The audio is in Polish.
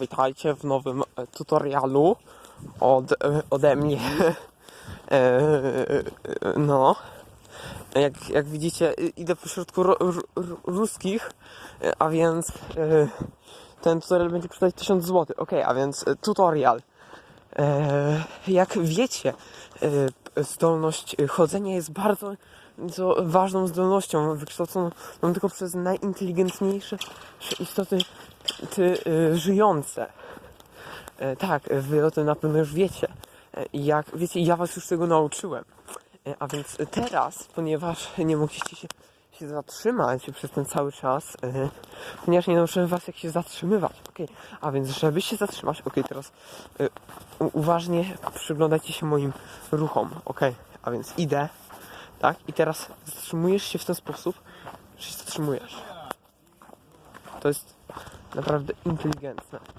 witajcie w nowym e, tutorialu od, e, ode mnie. E, no. Jak, jak widzicie, idę pośrodku ro, ruskich, a więc ten tutorial będzie kosztować 1000 zł. Ok, a więc tutorial. Jak wiecie, zdolność chodzenia jest bardzo bardzo ważną zdolnością wykształconą tylko przez najinteligentniejsze istoty y, żyjące. E, tak, wy o tym na pewno już wiecie. E, jak wiecie, ja was już tego nauczyłem. E, a więc teraz, ponieważ nie mogliście się, się zatrzymać przez ten cały czas, ponieważ nie nauczyłem was jak się zatrzymywać. Okay. A więc, żeby się zatrzymać, ok, teraz uważnie przyglądajcie się moim ruchom, ok. A więc idę, tak, i teraz zatrzymujesz się w ten sposób, że się zatrzymujesz. To jest naprawdę inteligentne.